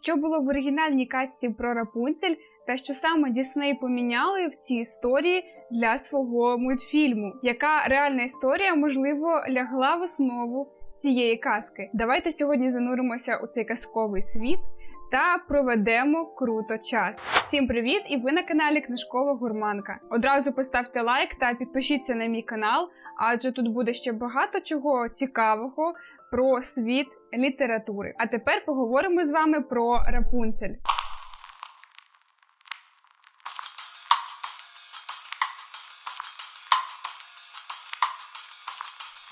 Що було в оригінальній казці про Рапунцель, та що саме Дісней поміняли в цій історії для свого мультфільму? Яка реальна історія, можливо, лягла в основу цієї казки? Давайте сьогодні зануримося у цей казковий світ та проведемо круто час. Всім привіт! І ви на каналі Книжкова Гурманка. Одразу поставте лайк та підпишіться на мій канал, адже тут буде ще багато чого цікавого про світ літератури. А тепер поговоримо з вами про Рапунцель.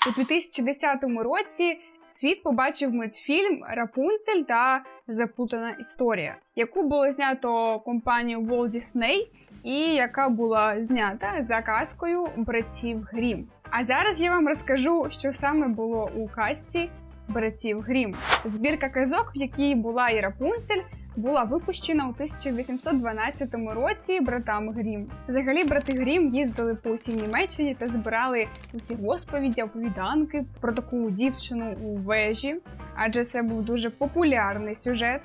У 2010 році світ побачив мультфільм Рапунцель та Заплутана історія, яку було знято компанією Walt Disney і яка була знята за казкою братів Грім. А зараз я вам розкажу, що саме було у казці братів Грім. Збірка казок, в якій була і Рапунцель, була випущена у 1812 році братами Грім. Взагалі, брати Грім їздили по усій Німеччині та збирали усі розповіді, оповіданки про таку дівчину у вежі, адже це був дуже популярний сюжет.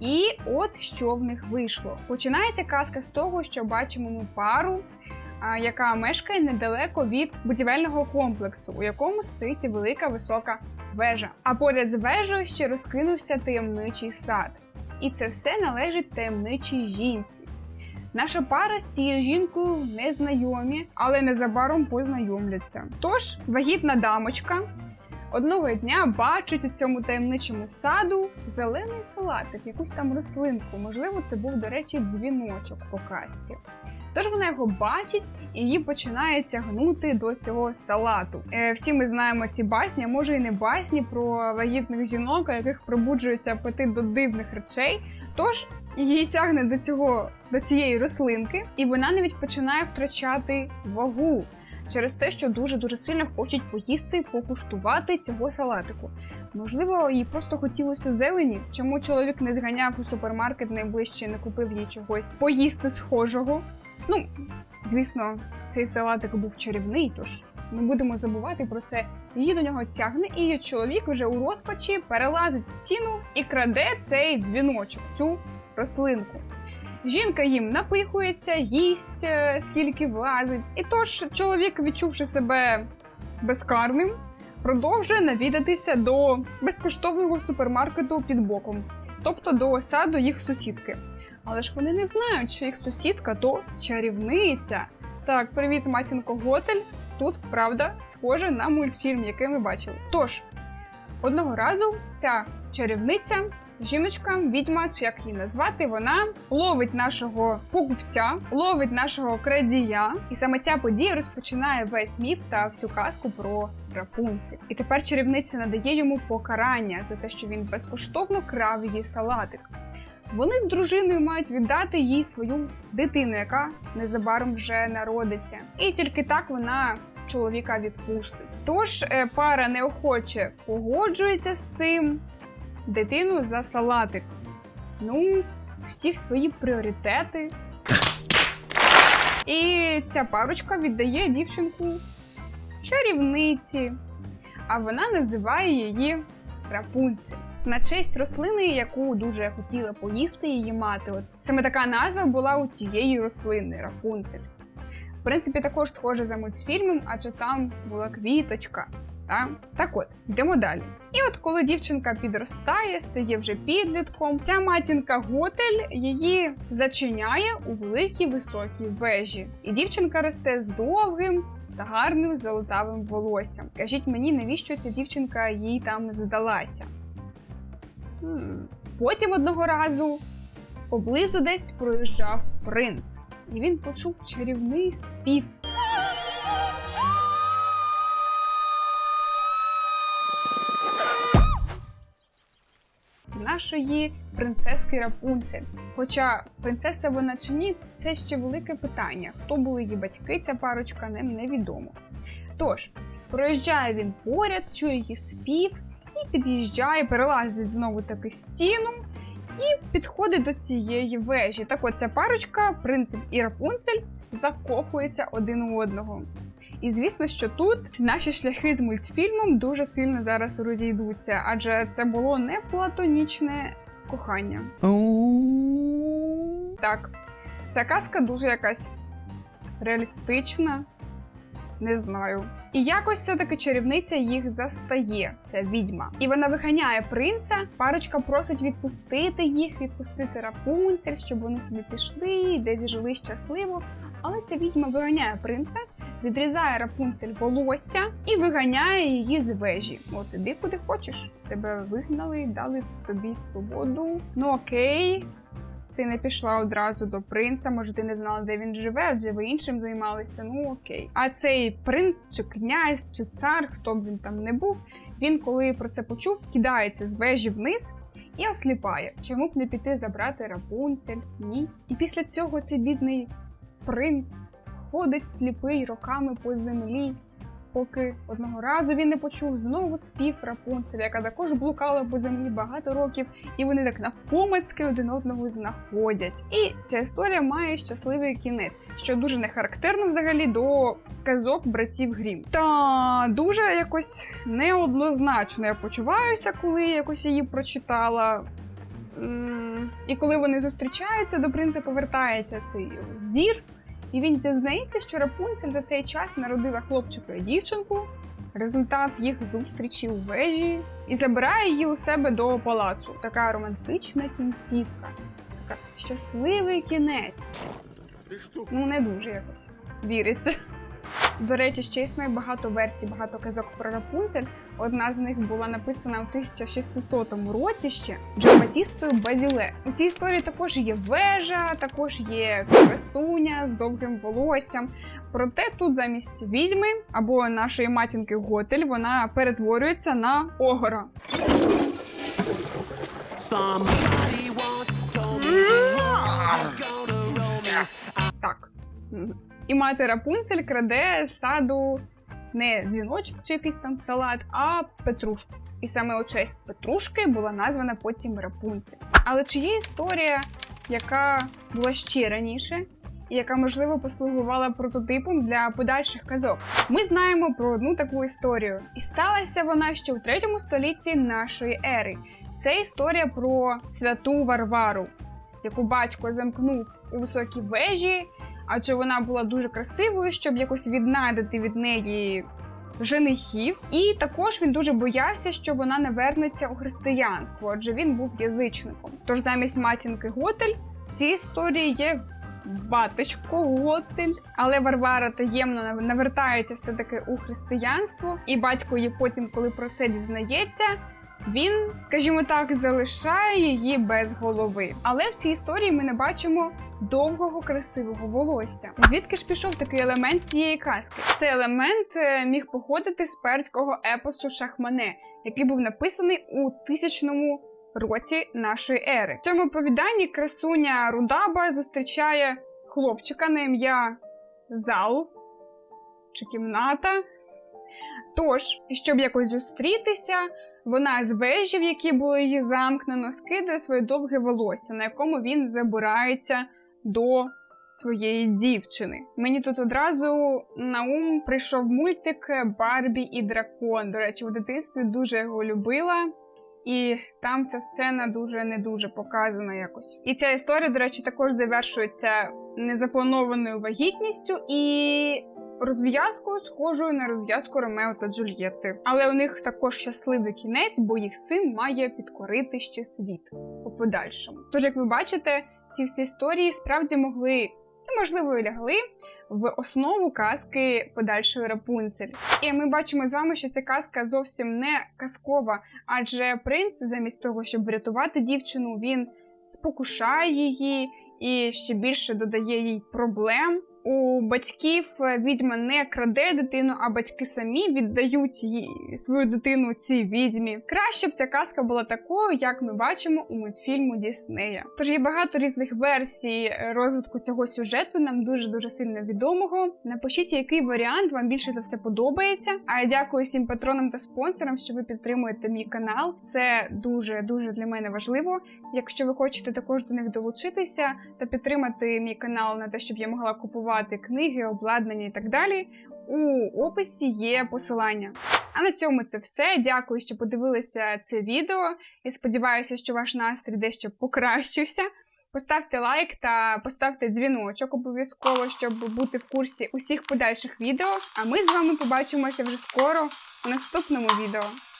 І от що в них вийшло. Починається казка з того, що бачимо ми пару, яка мешкає недалеко від будівельного комплексу, у якому стоїть і велика висока вежа. А поряд з вежею ще розкинувся таємничий сад. І це все належить таємничій жінці. Наша пара з цією жінкою не знайомі, але незабаром познайомляться. Тож вагітна дамочка одного дня бачить у цьому таємничому саду зелений салатик, якусь там рослинку. Можливо, це був, до речі, дзвіночок по казці. Тож вона його бачить і її починає тягнути до цього салату. Е, всі ми знаємо ці басні, а може і не басні про вагітних жінок, у яких пробуджується апетит до дивних речей. Тож її тягне до цього до цієї рослинки, і вона навіть починає втрачати вагу. Через те, що дуже дуже сильно хочуть поїсти, покуштувати цього салатику. Можливо, їй просто хотілося зелені. Чому чоловік не зганяв у супермаркет найближче, не купив їй чогось поїсти схожого? Ну, звісно, цей салатик був чарівний, тож не будемо забувати про це. Її до нього тягне, і чоловік вже у розпачі перелазить стіну і краде цей дзвіночок, цю рослинку. Жінка їм напихується, їсть е, скільки влазить. І тож чоловік, відчувши себе безкарним, продовжує навідатися до безкоштовного супермаркету під боком, тобто до саду їх сусідки. Але ж вони не знають, що їх сусідка то чарівниця. Так, привіт, матінко Готель. Тут правда схоже на мультфільм, який ми бачили. Тож, одного разу ця чарівниця, жіночка, відьма, чи як її назвати, вона ловить нашого покупця, ловить нашого крадія, і саме ця подія розпочинає весь міф та всю казку про Рапунцель. І тепер чарівниця надає йому покарання за те, що він безкоштовно крав її салатик. Вони з дружиною мають віддати їй свою дитину, яка незабаром вже народиться. І тільки так вона чоловіка відпустить. Тож е, пара неохоче погоджується з цим дитину за салатик. Ну, всіх свої пріоритети. І ця парочка віддає дівчинку чарівниці, а вона називає її Рапунцель. На честь рослини, яку дуже хотіла поїсти її мати. От саме така назва була у тієї рослини Рапунцель. В принципі, також схоже за мультфільмом, адже там була квіточка. Та? Так от, йдемо далі. І от коли дівчинка підростає, стає вже підлітком, ця матінка Готель її зачиняє у великій високій вежі. І дівчинка росте з довгим та гарним золотавим волоссям. Кажіть мені, навіщо ця дівчинка їй там здалася? Потім одного разу поблизу десь проїжджав принц, і він почув чарівний спів. Нашої принцески Рапунцель. Хоча принцеса вона чи ні, це ще велике питання. Хто були її батьки, ця парочка ним невідомо. Тож, проїжджає він поряд, чує її спів і під'їжджає, перелазить знову таки стіну і підходить до цієї вежі. Так от ця парочка, принцип і Рапунцель, закохуються один у одного. І звісно, що тут наші шляхи з мультфільмом дуже сильно зараз розійдуться, адже це було не платонічне кохання. Так, ця казка дуже якась реалістична. Не знаю. І якось все-таки чарівниця їх застає, ця відьма. І вона виганяє принца. Парочка просить відпустити їх, відпустити рапунцель, щоб вони собі пішли, десь жили щасливо. Але ця відьма виганяє принца, відрізає рапунцель волосся і виганяє її з вежі. От іди куди хочеш. Тебе вигнали, дали тобі свободу. Ну окей. Ти не пішла одразу до принца, може ти не знала, де він живе, адже ви іншим займалися. Ну окей. А цей принц, чи князь, чи цар, хто б він там не був, він, коли про це почув, кидається з вежі вниз і осліпає. Чому б не піти забрати рапунцель? Ні. І після цього цей бідний принц ходить сліпий роками по землі. Поки одного разу він не почув знову спів Рапунцеля, яка також блукала по землі багато років, і вони так навпомацьки один одного знаходять. І ця історія має щасливий кінець, що дуже не характерно взагалі до казок братів Грім. Та дуже якось неоднозначно я почуваюся, коли якось її прочитала. І коли вони зустрічаються, до принца повертається цей зір. І він дізнається, що Рапунцель за цей час народила хлопчика і дівчинку. Результат їх зустрічі у вежі і забирає її у себе до палацу. Така романтична кінцівка, така щасливий кінець. Ну не дуже якось віриться. До речі, ще існує багато версій, багато казок про Рапунцель. Одна з них була написана у 1600 році ще Джамбатістою Базіле. У цій історії також є вежа, також є красуня з довгим волоссям. Проте тут замість відьми або нашої матінки Готель вона перетворюється на огора. Так. І мати Рапунцель краде з саду не дзвіночок чи якийсь там салат, а петрушку. І саме у честь Петрушки була названа потім Рапунцель. Але чи є історія, яка була ще раніше, і яка, можливо, послугувала прототипом для подальших казок? Ми знаємо про одну таку історію. І сталася вона ще у третьому столітті нашої ери. Це історія про святу Варвару, яку батько замкнув у високій вежі, адже вона була дуже красивою, щоб якось віднайдити від неї женихів. І також він дуже боявся, що вона не вернеться у християнство, адже він був язичником. Тож замість матінки Готель в цій історії є батечко Готель, але Варвара таємно навертається все-таки у християнство, і батько її потім, коли про це дізнається. Він, скажімо так, залишає її без голови. Але в цій історії ми не бачимо довгого красивого волосся. Звідки ж пішов такий елемент цієї казки? Цей елемент е, міг походити з перського епосу Шахмане, який був написаний у тисячному році нашої ери. В цьому оповіданні красуня Рудаба зустрічає хлопчика на ім'я Зал чи кімната. Тож, щоб якось зустрітися, вона з вежі, в якій було її замкнено, скидає своє довге волосся, на якому він забирається до своєї дівчини. Мені тут одразу на ум прийшов мультик Барбі і дракон. До речі, в дитинстві дуже його любила. І там ця сцена дуже не дуже показана якось. І ця історія, до речі, також завершується незапланованою вагітністю і розв'язкою, схожою на розв'язку Ромео та Джульєтти. Але у них також щасливий кінець, бо їх син має підкорити ще світ у подальшому. Тож, як ви бачите, ці всі історії справді могли і, можливо, і лягли в основу казки подальшої Рапунцель. І ми бачимо з вами, що ця казка зовсім не казкова, адже принц, замість того, щоб врятувати дівчину, він спокушає її і ще більше додає їй проблем. У батьків е, відьма не краде дитину, а батьки самі віддають їй свою дитину цій відьмі. Краще б ця казка була такою, як ми бачимо у мультфільму Діснея. Тож є багато різних версій е, розвитку цього сюжету, нам дуже дуже сильно відомого. Напишіть, який варіант вам більше за все подобається. А я дякую всім патронам та спонсорам, що ви підтримуєте мій канал. Це дуже дуже для мене важливо. Якщо ви хочете також до них долучитися та підтримати мій канал на те, щоб я могла купувати придбати книги, обладнання і так далі. У описі є посилання. А на цьому це все. Дякую, що подивилися це відео. І сподіваюся, що ваш настрій дещо покращився. Поставте лайк та поставте дзвіночок обов'язково, щоб бути в курсі усіх подальших відео. А ми з вами побачимося вже скоро у наступному відео.